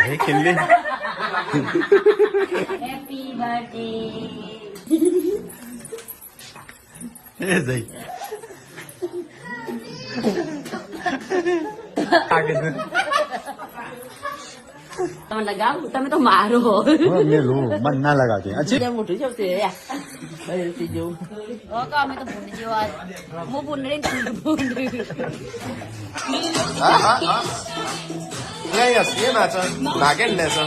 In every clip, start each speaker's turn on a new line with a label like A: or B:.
A: હે ખીલ્લી
B: happy birthday
A: એ જઈ આગળ
B: તમે લગાવ તમે તો મારો
A: મેલું મન ના લગાવતી અચ્છી
B: મોટું છે તે જેવું ઓકે અમે તો ભૂંડ જેવા હું ભૂંડ ભૂંડ
A: હા હા હા અહીંયા હસીએ ના છે નાગેન ને છે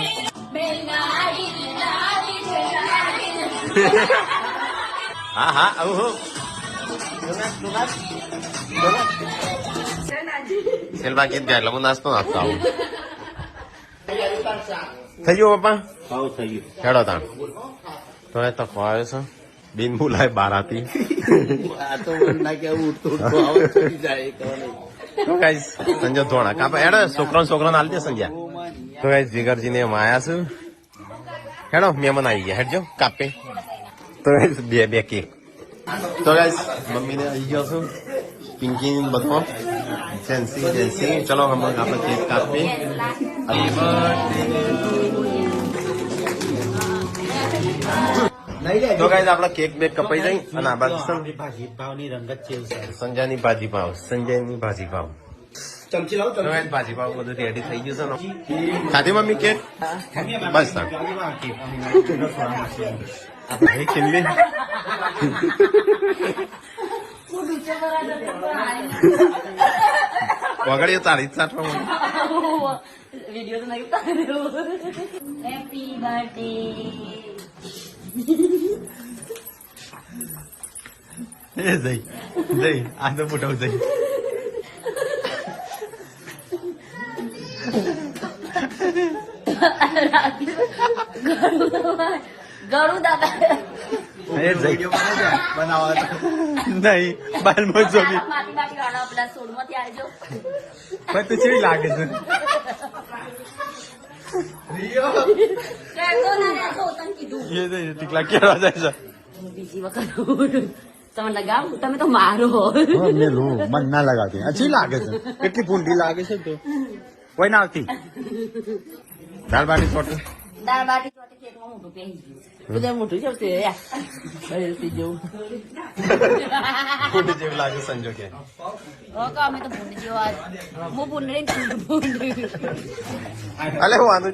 A: હા હા આવું હું સેલવા ગીત ગયા એટલે હું નાસ્તો નાખતો આવું થઈ ગયું પપ્પા
C: થઈ ગયું
A: હેડો તાણ તો એ તો ખવાયો છે બિન બોલાય બારાતી
C: આ તો ના કે ઉઠતો ઉઠતો જાય તો
A: ગાઈસ સંજય ધોણા કાપે હેડો છોકરો છોકરો હાલ દે સંજય તો ગાઈસ જીગરજી ને માયા છું. હેડો, મહેમાન આવી ગયા. હેડજો, કાપે. તો ગાઈસ બે બે કેક તો ગાઈસ મમ્મી ને આવી ગયો છું. પિંકી બધો. જેન્સી જેન્સી. ચલો, હમણાં આપણે કેક કાપે Happy birthday. તો ગાઈઝ આપડા કેક બેક કપાઈ જાય અને આ બાજુ
C: ભાજી ભાવની રંગત છે.
A: સંજયની ભાજી પાવ સંજયની ભાજી પાવ
C: ચમચી લાવો
A: તો ભાજી પાવ બધું રેડી થઈ ગયું છે ને. ખાધી મમ્મી કેક? બસ. હે. ખીલ્લી વગડીએ તાળી જ સાઠવા માંડી.
B: વીડિયો તો નહીં હેપી બર્થડે
A: એ જઈ જઈ આ તો મોટો જઈ
B: ગળું દાદા
A: એ જઈ બનાવવા નહીં બાલમાં જોબી
B: માટી માટી વાળા પેલા સોડમાંથી આવજો
A: પણ તું કેવી લાગે છે એ જઈ ટીકલા જાય છે
B: બીજી વખત તમે લગાવ તમે તો મારો.
A: મન ના લગાવતી. લાગે છે? કેટલી પૂંડી લાગે છે તો? કોઈ ના આવતી? દાળ બાટી છોટું
B: દાળ બાટી ચોટી કેકમાં મોટું પહેરી ગયું બધા મોટું છે તે જેવું.
A: પૂંડી જેવું લાગે સંજો કે
B: અમે તો ભૂંડ જેવા હું ભૂંડ ભૂંડ
A: અલે હું આનું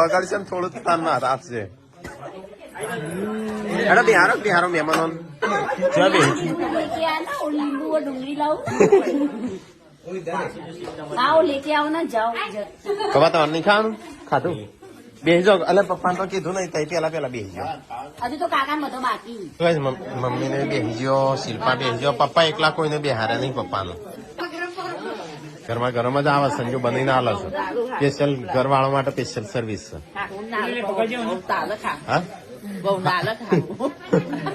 A: બગાડશે ને થોડું તાન ના આપશે હેડો બિહારો બિહારો મહેમાનો. ચાલે
B: લીંબુ ડુંગળી લાવું આવો લેકે આવો ના જાઓ
A: કવા તો નહીં ખાવાનું? ખાધું? બેસજો અલે પપ્પા તો કીધું નહીં તઈ પેલા પેલા બેસજો
B: હજુ તો કાકા બધો બાકી
A: મમ્મી ને બેસજો શિલ્પા બેસજો પપ્પા એકલા કોઈને બેહારે નહીં પપ્પાનો. ઘરમાં ગરમ જ આવે સંજુ બનીને આલે છે. સ્પેશિયલ ઘરવાળા માટે સ્પેશિયલ સર્વિસ છે. હા?
B: બહુ નાલે ખા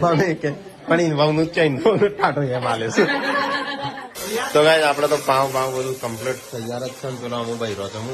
A: પણ એ કે પણ એ વહુનું ચૈન ટાટો એમ આલે છે તો ગાય આપડે તો પાવ પાવ બધું કમ્પ્લીટ તૈયાર જ છે ને પેલો હું ભાઈ રહ્યો છું